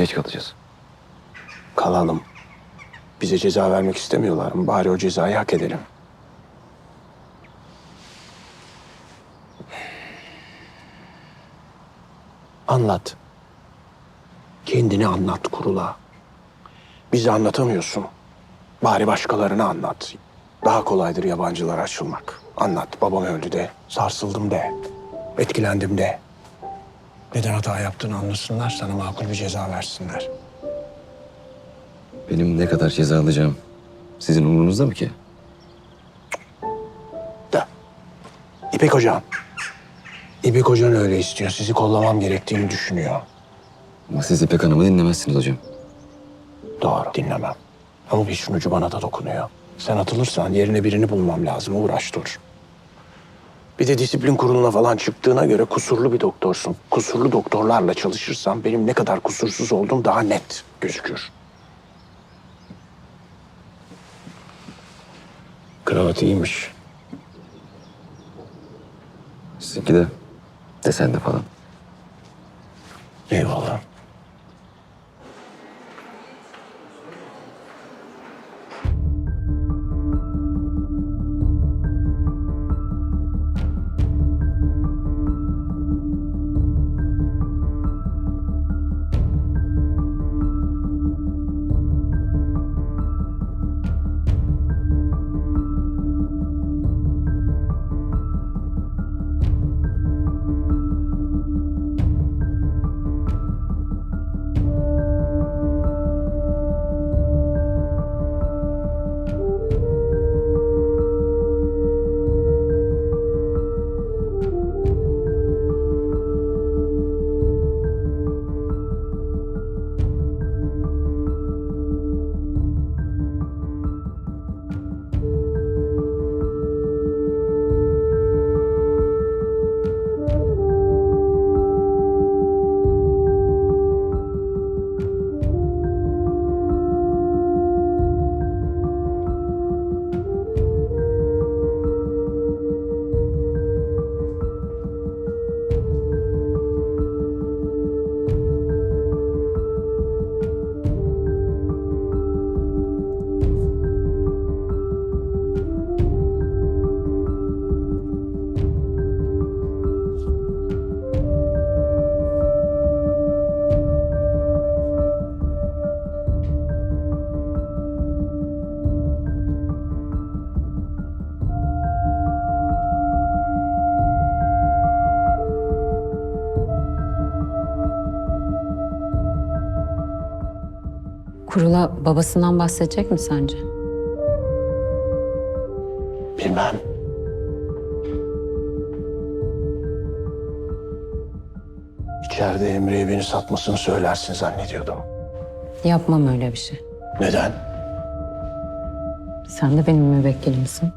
Geç kalacağız. Kalalım. Bize ceza vermek istemiyorlar mı? Bari o cezayı hak edelim. Anlat. Kendini anlat kurula. Bize anlatamıyorsun. Bari başkalarına anlat. Daha kolaydır yabancılara açılmak. Anlat. Babam öldü de, sarsıldım de, etkilendim de. Neden hata yaptığını anlasınlar, sana makul bir ceza versinler. Benim ne kadar ceza alacağım sizin umurunuzda mı ki? Da. İpek hocam. İpek hocan öyle istiyor. Sizi kollamam gerektiğini düşünüyor. Ama siz İpek Hanım'ı dinlemezsiniz hocam. Doğru dinlemem. Ama bir ucu bana da dokunuyor. Sen atılırsan yerine birini bulmam lazım. Uğraş dur. Bir de disiplin kuruluna falan çıktığına göre kusurlu bir doktorsun. Kusurlu doktorlarla çalışırsan benim ne kadar kusursuz olduğum daha net gözükür. Kravat iyiymiş. Sizinki de desenli falan. Eyvallah. Kurula babasından bahsedecek mi sence? Bilmem. İçeride Emre'ye beni satmasını söylersin zannediyordum. Yapmam öyle bir şey. Neden? Sen de benim müvekkilimsin.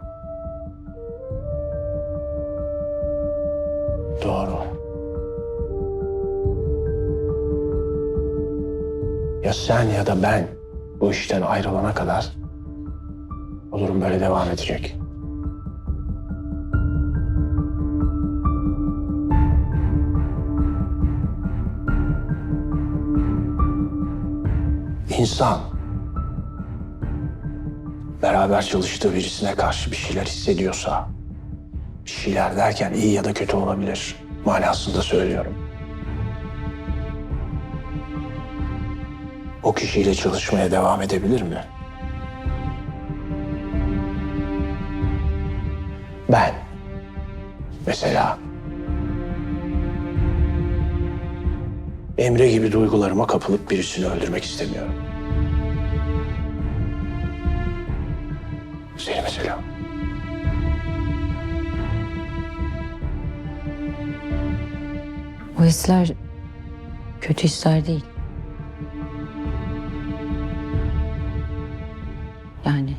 Doğru. Ya sen ya da ben bu işten ayrılana kadar o durum böyle devam edecek. İnsan beraber çalıştığı birisine karşı bir şeyler hissediyorsa bir şeyler derken iyi ya da kötü olabilir manasında söylüyorum. O kişiyle çalışmaya devam edebilir mi? Ben mesela Emre gibi duygularıma kapılıp birisini öldürmek istemiyorum. Seni mesela. O hisler kötü hisler değil. Yani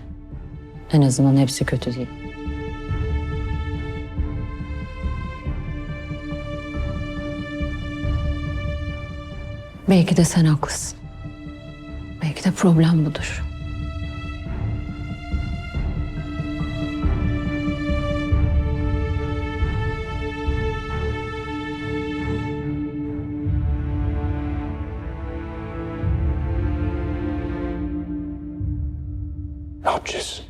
en azından hepsi kötü değil. Belki de sen haklısın. Belki de problem budur. Ne yapacağız?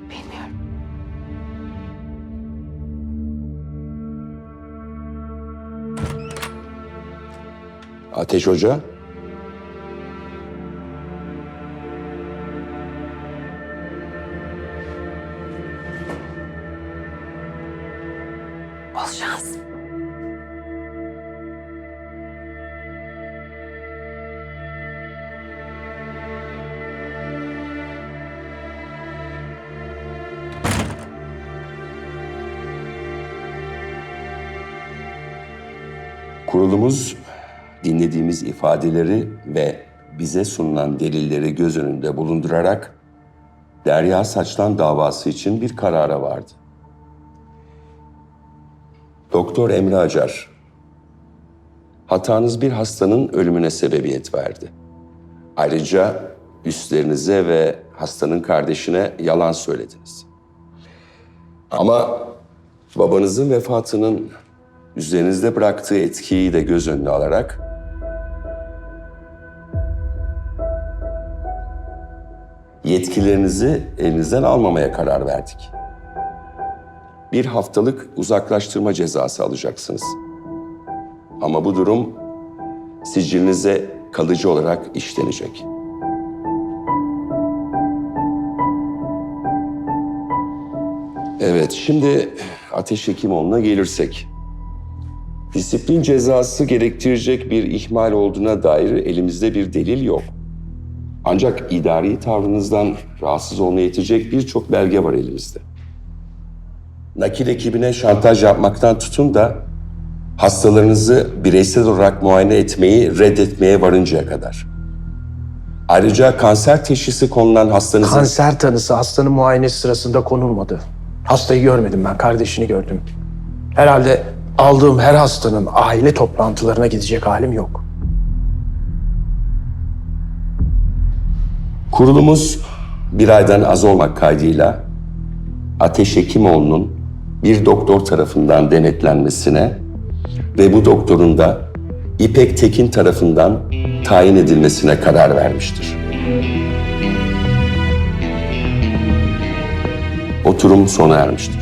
Bilmiyorum. Ateş Hoca. Bol Kurulumuz dinlediğimiz ifadeleri ve bize sunulan delilleri göz önünde bulundurarak Derya Saçlan davası için bir karara vardı. Doktor Emre Acar, hatanız bir hastanın ölümüne sebebiyet verdi. Ayrıca üstlerinize ve hastanın kardeşine yalan söylediniz. Ama babanızın vefatının üzerinizde bıraktığı etkiyi de göz önüne alarak yetkilerinizi elinizden almamaya karar verdik. Bir haftalık uzaklaştırma cezası alacaksınız. Ama bu durum sicilinize kalıcı olarak işlenecek. Evet, şimdi Ateş Hekimoğlu'na gelirsek. Disiplin cezası gerektirecek bir ihmal olduğuna dair elimizde bir delil yok. Ancak idari tavrınızdan rahatsız olmaya yetecek birçok belge var elimizde. Nakil ekibine şantaj yapmaktan tutun da hastalarınızı bireysel olarak muayene etmeyi reddetmeye varıncaya kadar. Ayrıca kanser teşhisi konulan hastanızın... Kanser tanısı hastanın muayenesi sırasında konulmadı. Hastayı görmedim ben, kardeşini gördüm. Herhalde aldığım her hastanın aile toplantılarına gidecek halim yok. Kurulumuz bir aydan az olmak kaydıyla Ateş Hekimoğlu'nun bir doktor tarafından denetlenmesine ve bu doktorun da İpek Tekin tarafından tayin edilmesine karar vermiştir. Oturum sona ermiştir.